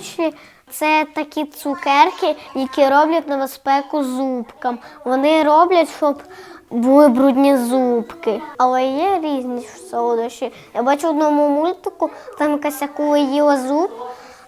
Солодощі це такі цукерки, які роблять на безпеку зубкам. Вони роблять, щоб були брудні зубки. Але є різні солодощі. Я бачу в одному мультику, там якась акула їла зуб,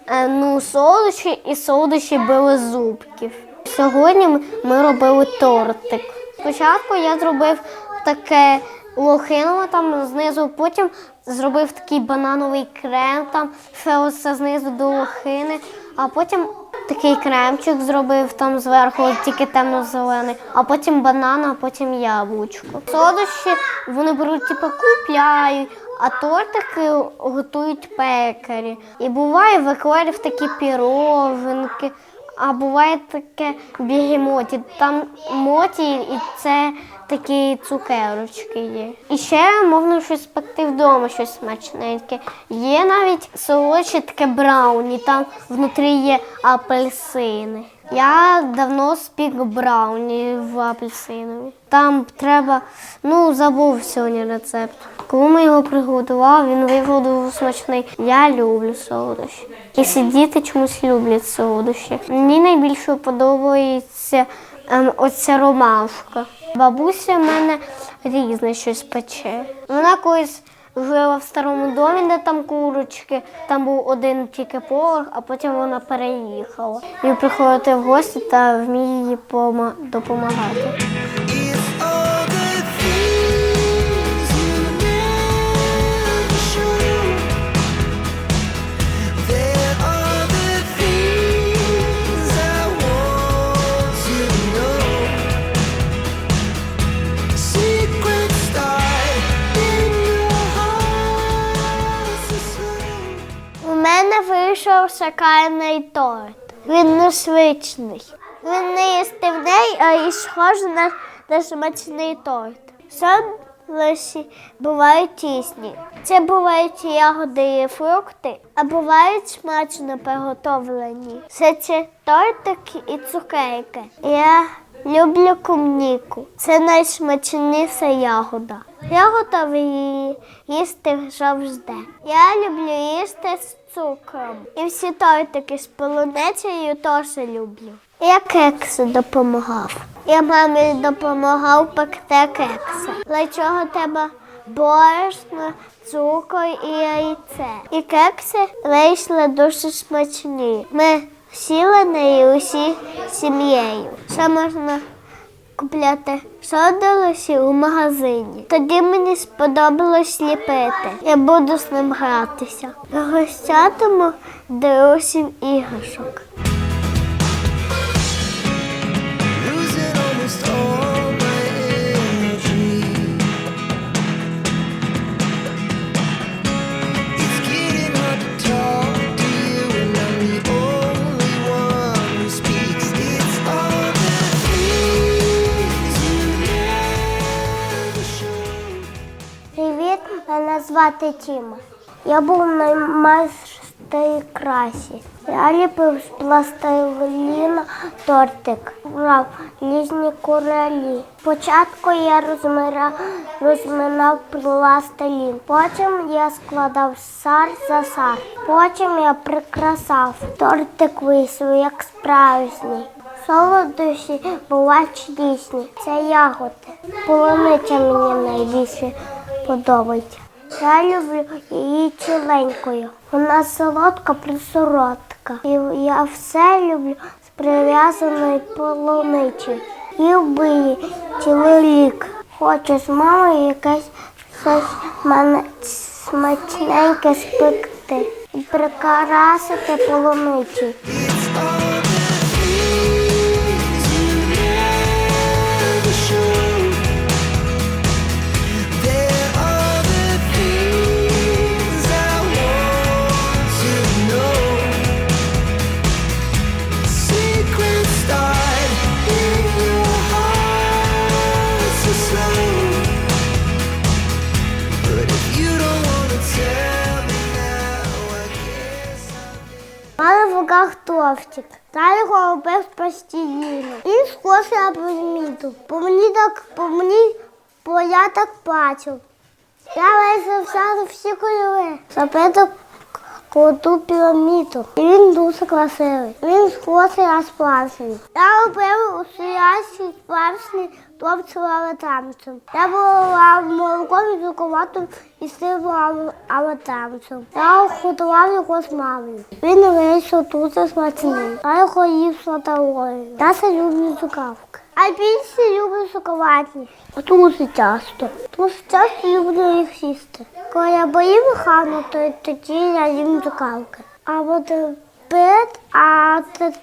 е, ну, солодощі і солодощі били зубків. Сьогодні ми робили тортик. Спочатку я зробив таке лохинове там знизу, потім зробив такий банановий крем, там все знизу до лохини, а потім такий кремчик зробив там зверху, тільки темно-зелений, а потім банан, а потім яблучко. Солодощі вони беруть, типу, купляють. А тортики готують пекарі. І буває в еклерів такі піровинки, а буває таке бігемоті. Там моті і це такі цукерочки є. І ще можна щось спекти вдома, щось смачненьке. Є навіть солодше таке брауні, там внутрі є апельсини. Я давно спік брауні в апельсинові. Там треба, ну забув сьогодні рецепт. Коли ми його приготували, він виглядав смачний. Я люблю солодощі. Всі діти чомусь люблять солодощі. Мені найбільше подобається ем, оця ромашка. Бабуся в мене різне щось пече. Вона колись жила в старому домі, де там курочки. Там був один тільки поверх, а потім вона переїхала. І приходити в гості та вміє їй пома- допомагати. Вийшов шакальний торт. Він незвичний. Він не їстивний, а і схожий на, на смачний торт. Соблесі бувають тісні. Це бувають ягоди і фрукти, а бувають смачно приготовлені. Це тортики і цукерки. Я люблю клубніку. Це найсмачніша ягода. Я готова її їсти завжди. Я люблю їсти з цукром. І всі тортики з полуницею теж люблю. Я кекси допомагав. Я мамі допомагав пекти кекси. Для чого треба борошно, цукор і яйце. І кекси вийшли дуже смачні. Ми сіли неї усі сім'єю. Ще можна купляти содолосі у магазині. Тоді мені сподобалось ліпити. Я буду з ним гратися. Гостятиму друзів іграшок. Звати Тіма. Я був на майстер-класі. Я ліпив з пластиліна тортик, брав різні коралі. Спочатку я розмира, розминав пластилін, потім я складав сар за сар. Потім я прикрасав. Тортик вийшов як справжній. Солодощі бувають різні. Це ягоди. Полуниця мені найбільше подобається. Я люблю її ціленькою. Вона солодка, присородка. І я все люблю з прив'язаною полуницею. Їв би її цілий. Хочу з мамою якесь щось мене смачненьке спекти і прикрасити полуницею. Мали в. Та його робив постійно. Він схожий на піраміду. По мені так, по мені, бо я так бачив. Я весь взяв всі кольори. Зробити круту піраміду. І він дуже красивий. Він схожий на справжній. Я робив у стоящий справжній топцевим танцем. Я була молоком і цукуватом і сивом аватамцем. Я готував його з мамою. Він вийшов дуже смачний. Я його їв сладкою. Я це люблю цукавки. А більше люблю шоколадні. Дуже часто. Дуже часто люблю їх їсти. Коли я боїм хану, то тоді я їм цукавки. А от пит, а ти,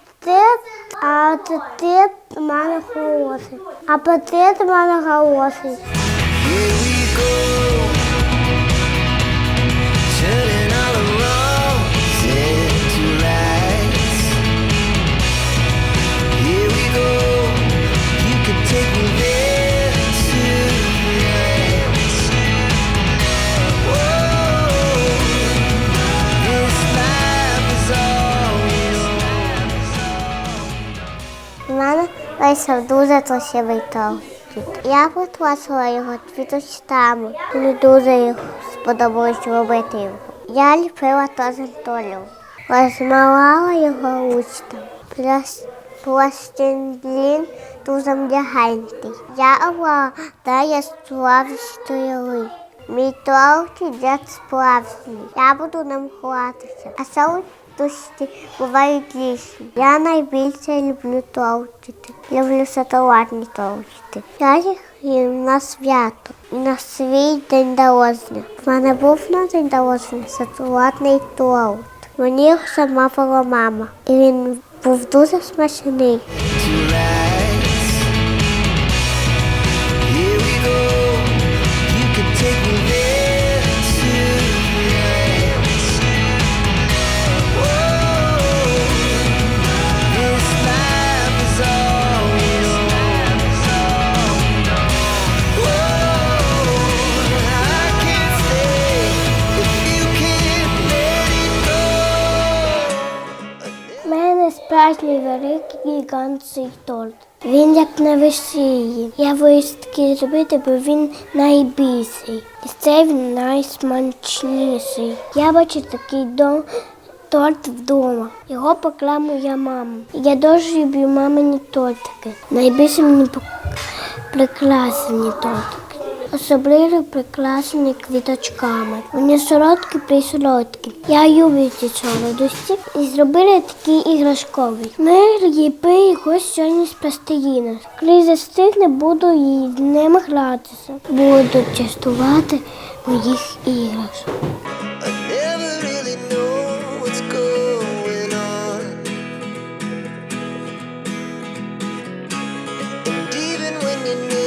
а апетит в мене хороший. Апетит в мене хороший. Вийшов дуже красивий тортик. Я потрасила його квіточками. Мені дуже сподобалось робити його. Я ліпила теж толю. Розмалала його учтом. Пластилін дуже м'ягенький. Я обладаю сплавської Мій тортик як сплавський. Я буду ним ховатися. А солодощі бувають різні. Я найбільше люблю товчити. Люблю шоколадні товчити. Я їх їм на свято і на свій день народження. В мене був на день народження шоколадний торт. Мені його сама мама. І він був дуже смачний. Справжній великий гігантський торт. Він як на весіллі. Я боюсь такий зробити, бо він найбільший. І це він найсмачніший. Я бачу такий дом, торт вдома. Його пекла моя мама. Я дуже люблю мамині тортики. Найбільше мені прикрашені тортики. Особливо прикрашені квіточками. Вони солодкі присолодкі. Я люблю ці солодості і зробили такі іграшкові. Ми ліпили його сьогодні з пластиліна. Коли застигне, буду її з ними гратися. Буду частувати моїх іграшок. I never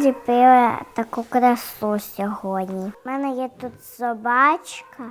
зліпила таку красу сьогодні. У мене є тут собачка,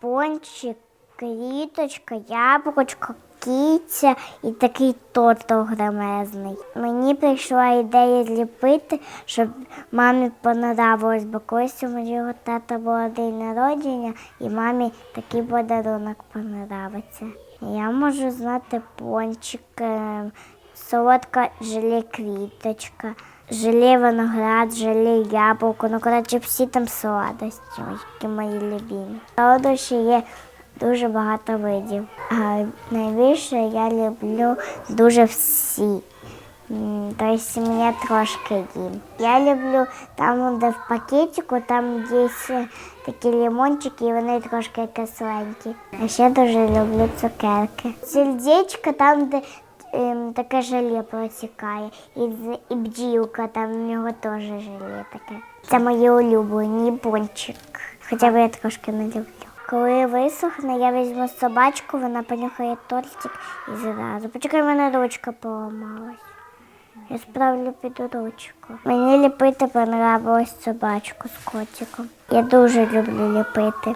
пончик, квіточка, яблучко, кіця і такий торт огромезний. Мені прийшла ідея зліпити, щоб мамі понравилось, бо колись у моєго тата було день народження, і мамі такий подарунок понравиться. Я можу знати пончик, е, солодка желе квіточка, желе виноград, желе яблуко. Ну, коротше, всі там сладості, які мої любимі. Солодощі є дуже багато видів. А найбільше я люблю дуже всі. Тобто мені трошки їм. Я люблю там, де в пакетику, там є ще такі лимончики, і вони трошки кисленькі. А ще дуже люблю цукерки. Сердечко там, де таке желе протікає. І, і бджілка, там в нього теж желе таке. Це мої улюблені пончик. Хоча б я трошки не люблю. Коли висохне, я візьму собачку, вона понюхає тортик і зразу. Почекай, мене ручка поламалась. Я справлю під ручку. Мені ліпити понравилось собачку з котиком. Я дуже люблю ліпити.